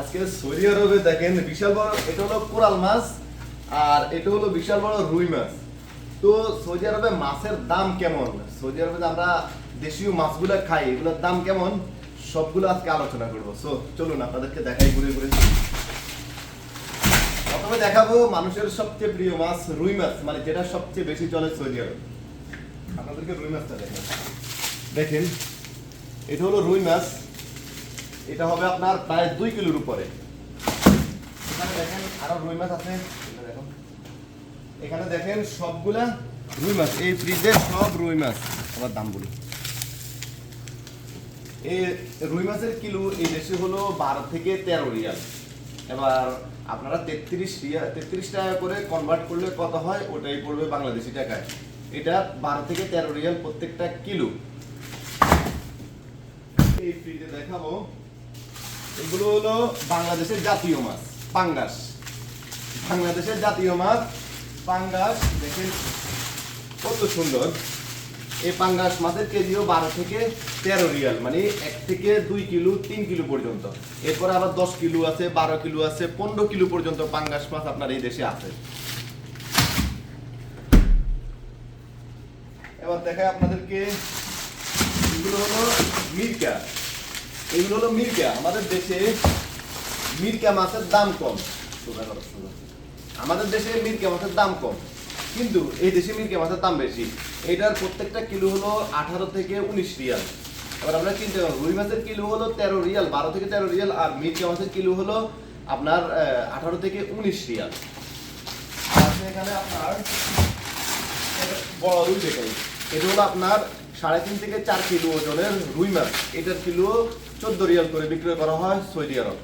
আজকে সৌদি আরবে দেখেন, বিশাল বড়, এটা হলো কোরাল মাছ, আর এটা হলো বিশাল বড় রুই মাছ। তো সৌদি আরবে মাছের দাম কেমন? সৌদি আরবে আমরা দেশীয় মাছগুলো খাই, এগুলোর দাম কেমন? সবগুলো আজকে আলোচনা করব। সো চলুন আপনাদেরকে দেখাই ঘুরে ঘুরে। প্রথমে দেখাবো মানুষের সবচেয়ে প্রিয় মাছ, রুই মাছ মানে যেটা সবচেয়ে বেশি চলে সৌদি আরব। আপনাদেরকে রুই মাছটা দেখেন দেখেন, এটা হলো রুই মাছ। এটা হবে আপনার প্রায় দুই কিলোর উপরে। এখানে দেখেন আরও রুই মাছ আছে। দেখুন। এখানে দেখেন সবগুলা রুই মাছ। এই ফ্রিজে সব রুই মাছ। আবার দাম বলি। এই রুই মাছের কিলো এই দেশে হলো বারো থেকে তেরো রিয়াল। এবার আপনারা তেত্রিশ রিয়াল তেত্রিশ টাকা করে কনভার্ট করলে কত হয়? ওটাই পড়বে বাংলাদেশি টাকায়। এটা বারো থেকে তেরো রিয়াল প্রত্যেকটা কিলো। এই ফ্রিজে দেখাবো। এগুলো হলো বাংলাদেশের জাতীয় মাছ, পাঙ্গাস। বাংলাদেশের জাতীয় মাছ, পাঙ্গাস, দেখেন কত সুন্দর। এই পাঙ্গাস মাছের কেজিও বারো থেকে তেরো রিয়াল মানে এক থেকে দুই কিলো, তিন কিলো পর্যন্ত। এরপর আবার দশ কিলো আছে, বারো কিলো আছে, পনেরো কিলো পর্যন্ত পাঙ্গাস মাছ আপনার এই দেশে আছে। এবার দেখায় আপনাদেরকে, এগুলো হলো মির্কা এগুলো হলো মির্কা আমাদের দেশে মির্কা মাছের দাম কম। আমাদের দেশে মির্কা মাছের দাম কম। কিন্তু এই দেশে মির্কা মাছের দাম বেশি। এটার প্রত্যেকটা কিলো হলো আঠারো থেকে উনিশ রিয়াল। এবার আমরা চিন্তা রুই মাছের কিলো হলো তেরো রিয়াল, বারো থেকে তেরো রিয়াল, আর মির্কা মাছের কিলো হলো আপনার আঠারো থেকে উনিশ রিয়াল। আর এখানে আপনার, বড় রুই দেখাই এটা হলো আপনার সাড়ে তিন থেকে চার কিলো ওজনের রুই মাছ। এটার কিলো চোদ্দ রিয়াল করে বিক্রয় করা হয় সৌদি আরব।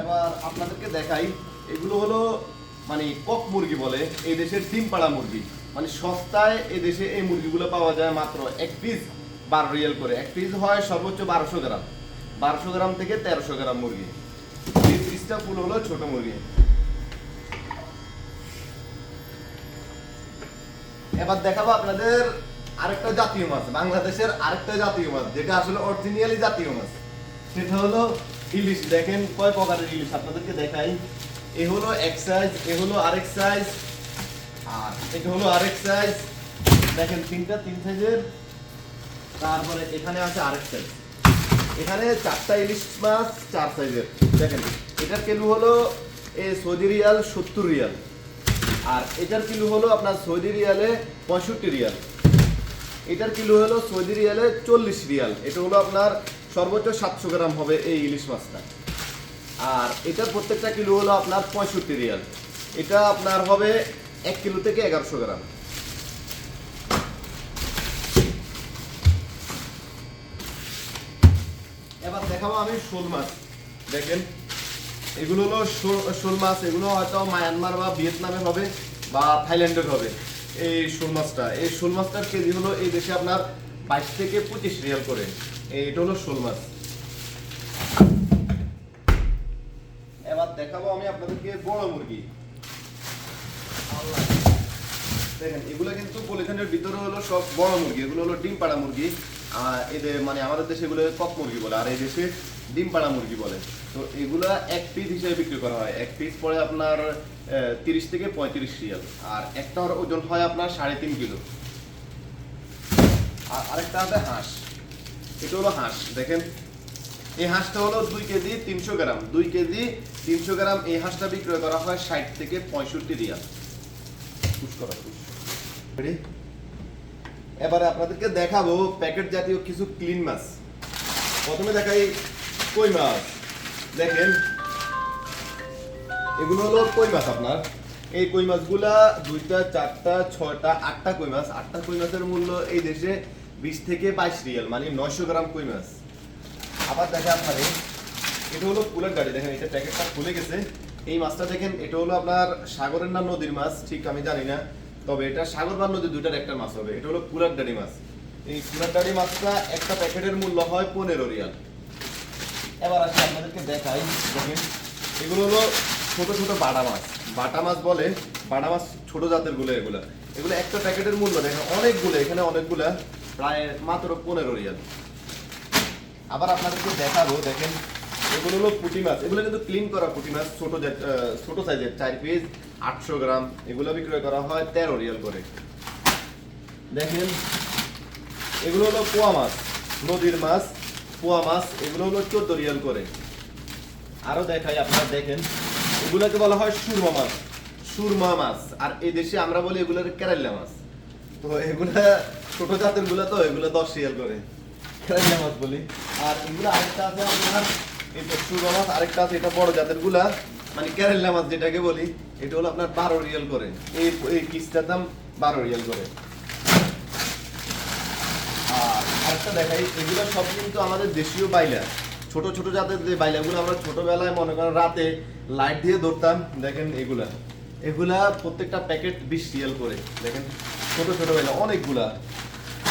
এবার আপনাদেরকে দেখাই, এগুলো হলো মানে কক মুরগি বলে, এই দেশের ডিম পাড়া মুরগি। মানে সস্তায় এই দেশে এই মুরগিগুলো পাওয়া যায় মাত্র এক পিস বারো রিয়াল করে। এক পিস হয় সর্বোচ্চ বারোশো গ্রাম। বারোশো গ্রাম থেকে তেরোশো গ্রাম মুরগি। এই পিসটা ফুল হলো ছোট মুরগি। এবার দেখাবো আপনাদের আরেকটা জাতীয় মাছ, বাংলাদেশের আরেকটা জাতীয় মাছ, যেটা আসলে অরিজিনালি জাতীয় মাছ। সেটা হলো ইলিশ। দেখেন কয় প্রকারের ইলিশ আপনাদেরকে দেখাই। এ হলো এক সাইজ এ হলো আরেক সাইজ আর এটা হলো আরেক সাইজ দেখেন তিনটা, তিন সাইজের তারপরে এখানে আছে আরেক সাইজ এখানে চারটা ইলিশ মাছ, চার সাইজের দেখেন, এটার কিলো হলো এ সৌদি রিয়াল, সত্তর রিয়াল। আর এটার কিলো হলো আপনার সৌদি রিয়ালে পঁয়ষট্টি রিয়াল। এটার কিলো হলো সৌদি রিয়ালে চল্লিশ রিয়াল। এটা হলো আপনার সর্বোচ্চ সাতশো গ্রাম হবে এই ইলিশ মাছটা। আর এটার প্রত্যেকটা কিলো হলো আপনার পঁয়ষট্টি রিয়াল। এটা আপনার হবে এক কিলো থেকে এগারোশো গ্রাম। এবার দেখাবো আমি শোল মাছ। দেখেন। এগুলো হলো শোল- মাছ, এগুলো হয়তো মায়ানমার বা ভিয়েতনামে হবে বা থাইল্যান্ডের হবে। এই শোল মাছটা, এই শোল মাছটার কেজি হলো এই দেশে আপনার বাইশ থেকে পঁচিশ রিয়াল করে। এই এটা হলো শোল মাছ। এবার দেখাবো আমি আপনাদেরকে বড় মুরগি। দেখেন, এগুলো কিন্তু পলিথিনের ভিতরে হলো সব বড় মুরগি, এগুলো হলো ডিম পাড়া মুরগি। এদের মানে আমাদের দেশে এগুলো কক মুরগি বলে, আর এই দেশে ডিম পাড়া মুরগি বলে। তো এগুলো এক পিস হিসেবে বিক্রি করা হয়। এক পিস পরে আপনার তিরিশ থেকে পঁয়ত্রিশ রিয়াল। আর একটার ওজন হয় আপনার সাড়ে তিন কিলো। আর আরেকটা আছে হাঁস। এটা হলো হাঁস, দেখেন। এই হাঁসটা হলো দুই কেজি তিনশো গ্রাম। দুই কেজি তিনশো গ্রাম এই হাঁসটা বিক্রয় করা হয় ষাট থেকে পঁয়ষট্টি রিয়াল। করা। এবারে আপনাদেরকে দেখাবো প্যাকেট জাতীয় কিছু ক্লিন মাছ। প্রথমে দেখাই কই মাছ। দেখেন, এগুলো হলো কই মাছ আপনার? এই কই মাছগুলা দুইটা, চারটা, ছয়টা, আটটা কই মাছ। আটটা কই মাছের মূল্য এই দেশে বিশ থেকে বাইশ রিয়াল মানে নয়শো গ্রাম কই মাছ। আবার দেখা আপনারে, এটা হলো কুলের গাড়ি। দেখেন, এটা প্যাকেটটা খুলে গেছে। এই মাছটা দেখেন, এটা হলো আপনার সাগরের না নদীর মাছ, ঠিক আমি জানি না। তবে এটা সাগর বা নদী দুইটার একটা মাছ হবে। এটা হলো কুলার ডাড়ি মাছ। এই কুলার ডাড়ি মাছটা একটা প্যাকেটের মূল্য হয় পনেরো রিয়াল। এবার আসি আপনাদেরকে দেখাই, দেখেন, এগুলো হলো ছোট ছোট বাটা মাছ। বাটা মাছ বলে, বাটা মাছ ছোট জাতেরগুলো এগুলা। এগুলো একটা প্যাকেটের মূল্য, দেখেন, অনেকগুলো, এখানে অনেকগুলা, প্রায় মাত্র পনেরো রিয়াল। আবার আপনাদেরকে দেখাবো, দেখেন এগুলো হলো পুঁটি মাছ। এগুলো কিন্তু ক্লিন করা পুঁটি মাছ, ছোট ছোট সাইজের চার পিস আটশো গ্রাম। এগুলো বিক্রয় করা হয় তেরো রিয়াল করে। দেখেন, এগুলো হলো পোয়া মাছ, নদীর মাছ, পোয়া মাছ, এগুলো হলো চোদ্দ রিয়াল করে। আরও দেখাই আপনারা, দেখেন, এগুলোকে বলা হয় সুরমা মাছ সুরমা মাছ। আর এই দেশে আমরা বলি এগুলোর কেরাল্লা মাছ। তো এগুলা ছোট জাতেরগুলা তো, এগুলো দশ রিয়াল করে। কেরাল্লা মাছ বলি। আর এগুলো আরেকটা আছে আপনার এটা মাছ আরেকটা আছে, এটা বড় জাতেরগুলা। মানে মাছ যেটাকে বলি, এটা হলো আপনার বারো রিয়াল করে। এই এই দাম বারো রিয়াল করে। আর দেখাই, এগুলো সব কিন্তু আমাদের দেশীয় বাইলা। ছোট ছোট জাতের যে বাইলাগুলো আমরা ছোটবেলায় মনে করেন রাতে লাইট দিয়ে ধরতাম, দেখেন এগুলা। এগুলা প্রত্যেকটা প্যাকেট বিশ রিয়াল করে, দেখেন। ছোট ছোট বাইলা, অনেকগুলা।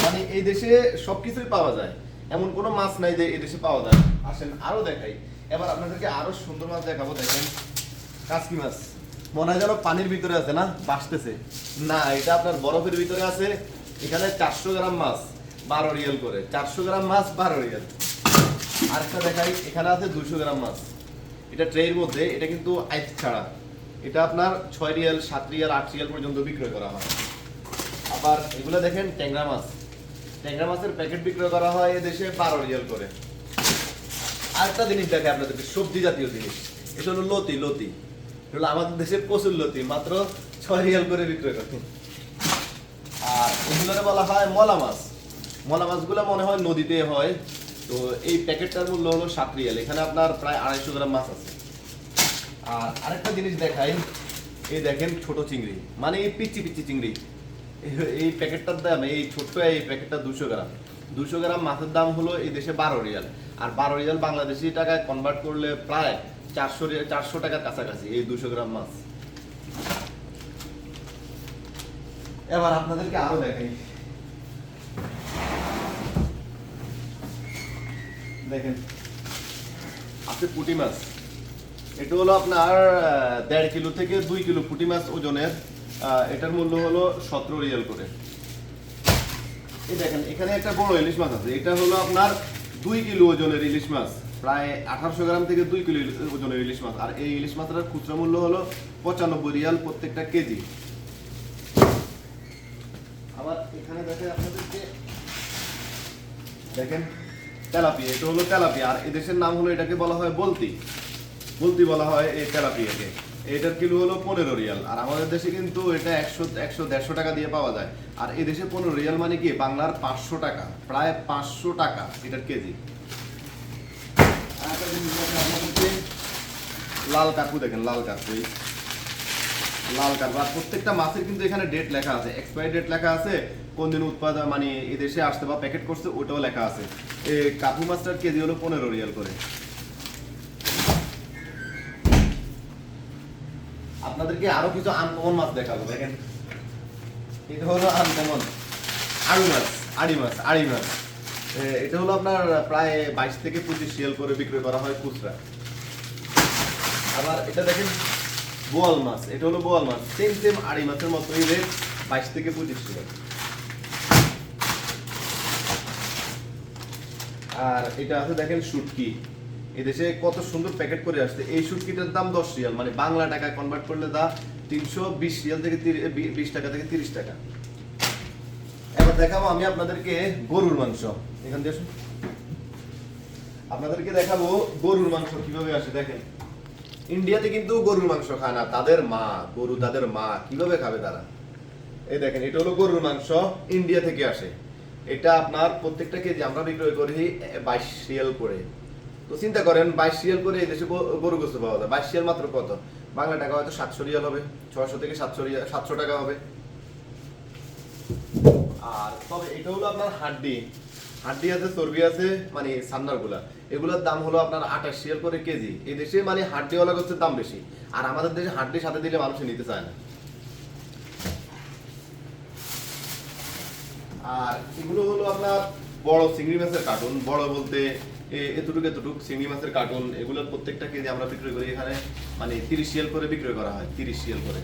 মানে এই দেশে সবকিছুই পাওয়া যায়। এমন কোনো মাছ নাই যে এদেশে পাওয়া যায় আসেন, আরও দেখাই। এবার আপনাদেরকে আরও সুন্দর মাছ দেখাবো, দেখেন। কাসকি মাছ। মনে হয় যেন পানির ভিতরে আছে না? বাসতেছে না, এটা আপনার বরফের ভিতরে আছে। এখানে চারশো গ্রাম মাছ, বারো রিয়াল করে। চারশো গ্রাম মাছ, বারো রিয়াল। আরেকটা দেখাই, এখানে আছে দুশো গ্রাম মাছ। এটা ট্রের মধ্যে, এটা কিন্তু আইস ছাড়া। এটা আপনার ছয় রিয়াল, সাত রিয়াল, আট রিয়াল পর্যন্ত বিক্রয় করা হয়। আবার এগুলো দেখেন ট্যাংরা মাছ। ট্যাংরা মাছের প্যাকেট বিক্রয় করা হয় এদেশে বারো রিয়াল করে। আরেকটা জিনিস দেখে আপনাদেরকে, সবজি জাতীয় জিনিস। এটা হলো লতি লতি। হলো আমাদের দেশে প্রচুর লতি, মাত্র ছয় রিয়াল করে বিক্রয় করে। আর এগুলোরে বলা হয় মলা মাছ। মলা মাছগুলো মনে হয় নদীতে হয়, তো এই প্যাকেটটার মূল্য হলো সাত রিয়াল। এখানে আপনার প্রায় আড়াইশো গ্রাম মাছ আছে। আর আরেকটা জিনিস দেখাই, এই দেখেন ছোট চিংড়ি মানে পিচি পিচি চিংড়ি। এই- প্যাকেটটার দাম, এই ছোট্ট এই প্যাকেটটা দুশো গ্রাম। দুশো গ্রাম মাছের দাম হলো এই দেশে বারো রিয়াল। আর বারো রিয়াল বাংলাদেশি টাকায় কনভার্ট করলে প্রায় চারশো চারশো টাকার কাছাকাছি এই দুশো গ্রাম মাছ। এবার আপনাদেরকে আরও দেখাই। দেখেন, আছে পুঁটি মাছ। এটা হলো আপনার দেড় কিলো থেকে দুই কিলো পুঁটি মাছ ওজনের। এটার মূল্য হলো সতেরো রিয়াল করে। এই দেখেন, এখানে একটা বড় ইলিশ মাছ আছে। এটা হলো আপনার দুই কিলো ওজনের ইলিশ মাছ। প্রায় আঠারোশো গ্রাম থেকে দুই কিলো ওজনের ইলিশ মাছ। আর এই ইলিশ মাছটার খুচরা মূল্য হলো পঁচানব্বই রিয়াল প্রত্যেকটা কেজি। আবার এখানে দেখে আপনাদেরকে, দেখেন, তেলাপিয়া। এটা হলো তেলাপিয়া। আর এদেশের নাম হলো এটাকে বলা হয় বলতি। বলতি বলা হয় এই তেলাপিয়াকে। এটার কিলো হলো পনেরো রিয়াল। আর আমাদের দেশে কিন্তু এটা একশো একশো দেড়শো টাকা দিয়ে পাওয়া যায়। আর এই দেশে পনেরো রিয়াল মানে কি? বাংলার পাঁচশো টাকা, প্রায় পাঁচশো টাকা এটার কেজি। লাল কাকু দেখেন, লাল কাকু। লাল কার্প আর প্রত্যেকটা মাছের কিন্তু এখানে ডেট লেখা আছে। এক্সপায়ারি ডেট লেখা আছে। কোন দিন উৎপাদন মানে এদেশে দেশে আসতে বা প্যাকেট করছে ওটাও লেখা আছে। এই কাকু মাছটার কেজি হলো পনেরো রিয়াল করে। আপনাদেরকে আরও কিছু আনকমন মাছ দেখাবো, দেখেন। এটা হলো আনকমন আড়ি মাছ আড়ি মাছ আড়ি মাছ। এটা হলো আপনার প্রায় বাইশ থেকে পঁচিশ রিয়াল করে বিক্রি করা হয় খুচরা। আবার এটা দেখেন, বোয়াল মাছ, এটা হলো বোয়াল মাছ। সেম সেম আড়ি মাছের মতোই রেট বাইশ থেকে পঁচিশ টাকা আর এটা আছে দেখেন শুটকি। এদেশে কত সুন্দর প্যাকেট করে আসছে। এই শুটকিটার দাম দশ রিয়াল মানে বাংলা টাকায় কনভার্ট করলে দা তিনশো বিশ রিয়াল থেকে বিশ টাকা থেকে তিরিশ টাকা। এবার দেখাবো আমি আপনাদেরকে গরুর মাংস। এখান দিয়ে আপনাদেরকে দেখাবো গরুর মাংস কীভাবে আসে, দেখেন। ইন্ডিয়াতে কিন্তু গরুর মাংস খায় না, তাদের মা, গরু তাদের মা, কীভাবে খাবে তারা? এই দেখেন, এটা হলো গরুর মাংস, ইন্ডিয়া থেকে আসে। এটা আপনার প্রত্যেকটা কেজি আমরা বিক্রয় করি বাইশ রিয়াল করে। তো চিন্তা করেন, বাইশ রিয়াল করে এই দেশে গরু গোস্ত পাওয়া যায়। বাইশ রিয়াল মাত্র কত? বাংলা টাকা হয়তো সাতশো রিয়াল হবে, ছয়শো থেকে সাতশো রিয়াল সাতশো টাকা হবে। আর তবে এটা হলো আপনার হাড্ডি। হাড্ডি আছে, চর্বি আছে মানে সান্নারগুলা এগুলোর দাম হলো আপনার আঠাশ রিয়াল করে কেজি। এই দেশে মানে হাড্ডিওয়ালা হচ্ছে দাম বেশি। আর আমাদের দেশে হাড্ডি সাথে দিলে মানুষ নিতে চায় না। আর এগুলো হলো আপনার বড় চিংড়ি মাছের কার্টুন বড় বলতে এতটুকু, এতটুক, চিংড়ি মাছের কার্টুন এগুলোর প্রত্যেকটা কেজি আমরা বিক্রয় করি। এখানে মানে তিরিশ করে বিক্রয় করা হয়, তিরিশ করে।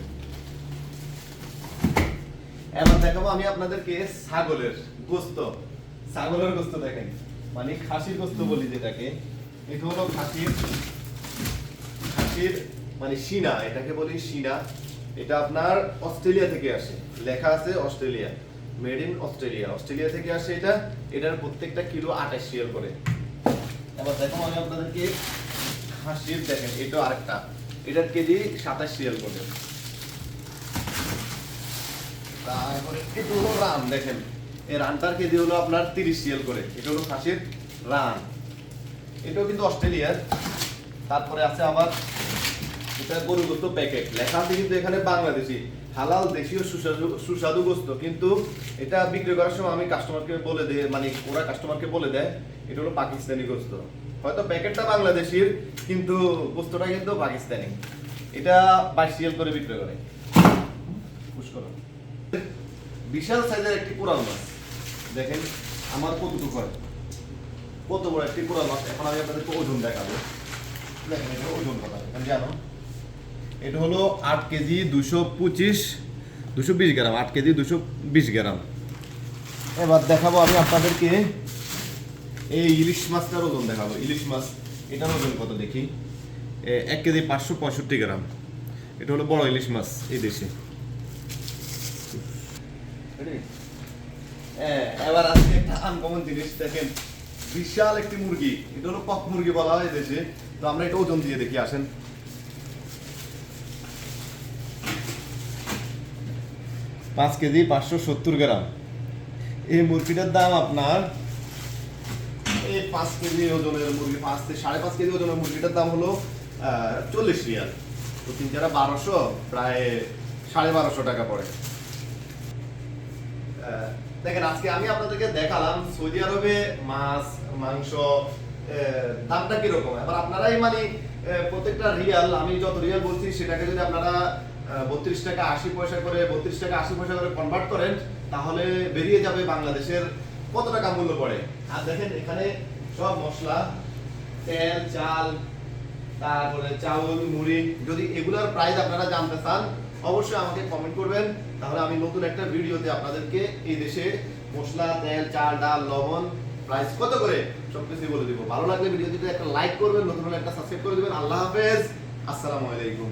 এবার দেখাবো আমি আপনাদেরকে ছাগলের গোস্ত। ছাগলের গোস্ত দেখেন। মানে খাসির গোস্ত বলি যেটাকে। এটা হলো খাসির খাসির মানে সিনা এটাকে বলি সিনা এটা আপনার অস্ট্রেলিয়া থেকে আসে। লেখা আছে Australia. Made in Australia Australia থেকে আসে এটা। এটার প্রত্যেকটা কিলো আঠাশ রিয়াল করে। এবার দেখো আমি আপনাদেরকে খাসির দেখেন এটা আরেকটা। এটার কেজি সাতাশ করে। তারপরে হলো রান, দেখেন। এই রানটার কেজি হলো আপনার তিরিশ রিয়াল করে। এটা হলো খাসির রান। এটাও কিন্তু অস্ট্রেলিয়ার। তারপরে আছে আবার এটা গরু প্যাকেট লেখা আছে কিন্তু এখানে বাংলাদেশি। হালাল, দেশীয়, সুস্বাদু সুস্বাদু গোস্ত। কিন্তু এটা বিক্রি করার সময় আমি কাস্টমারকে বলে দিই মানে ওরা কাস্টমারকে বলে দেয়, এটা হলো পাকিস্তানি গোস্ত। হয়তো প্যাকেটটা বাংলাদেশির, কিন্তু গোস্তটা কিন্তু পাকিস্তানি। এটা বাইশ রিয়াল করে বিক্রি করে। বিশাল সাইজের একটি কোরাল মাছ। দেখেন, আমার কতটুকু হয়। কত বড় একটি কোরাল মাছ। এখন আমি আপনাদেরকে ওজন দেখাবো। দেখেন, এটা ওজন এখানে জানো? এটা হলো আট কেজি দুশো পঁচিশ, দুশো বিশ গ্রাম, আট কেজি দুশো বিশ গ্রাম। এবার দেখাবো আমি আপনাদেরকে এই ইলিশ মাছটার ওজন দেখাবো। ইলিশ মাছ, এটার ওজন কত দেখি? এক কেজি পাঁচশো পঁয়ষট্টি গ্রাম। এটা হলো বড় ইলিশ মাছ এই দেশে। এবার আজকে একটা আনকমন জিনিস, দেখেন, বিশাল একটি মুরগি। এটা হলো কক মুরগি বলা হয় দেশে। তো আমরা এটা ওজন দিয়ে দেখি, আসেন। পাঁচ কেজি পাঁচশো সত্তর গ্রাম। এই মুরগিটার দাম আপনার? এই পাঁচ কেজি ওজনের মুরগি, পাঁচ সাড়ে পাঁচ কেজি ওজনের মুরগিটার দাম হলো চল্লিশ রিয়াল। তো তিন চারা বারোশো, প্রায় সাড়ে বারোশো টাকা পড়ে। দেখেন, আজকে আমি আপনাদেরকে দেখালাম সৌদি আরবে মাছ, মাংস দামটা কীরকম? এবার আপনারাই মানে প্রত্যেকটা রিয়াল, আমি যত রিয়াল বলছি, সেটাকে যদি আপনারা বত্রিশ টাকা আশি পয়সা করে, বত্রিশ টাকা আশি পয়সা করে কনভার্ট করেন, তাহলে বেরিয়ে যাবে বাংলাদেশের কত টাকা মূল্য পড়ে? আর দেখেন এখানে সব মশলা, তেল, চাল, তারপরে চাউল, মুড়ি, যদি এগুলোর প্রাইস আপনারা জানতে চান, অবশ্যই আমাকে কমেন্ট করবেন। তাহলে আমি নতুন একটা ভিডিওতে আপনাদেরকে এই দেশে মশলা, তেল, চাল, ডাল, লবণ প্রাইস কত করে সবকিছু বলে দিব। ভালো লাগলে ভিডিওটিতে একটা লাইক করবেন, নতুন একটা সাবস্ক্রাইব করে দিবেন। আল্লাহ হাফেজ। আসসালামু আলাইকুম।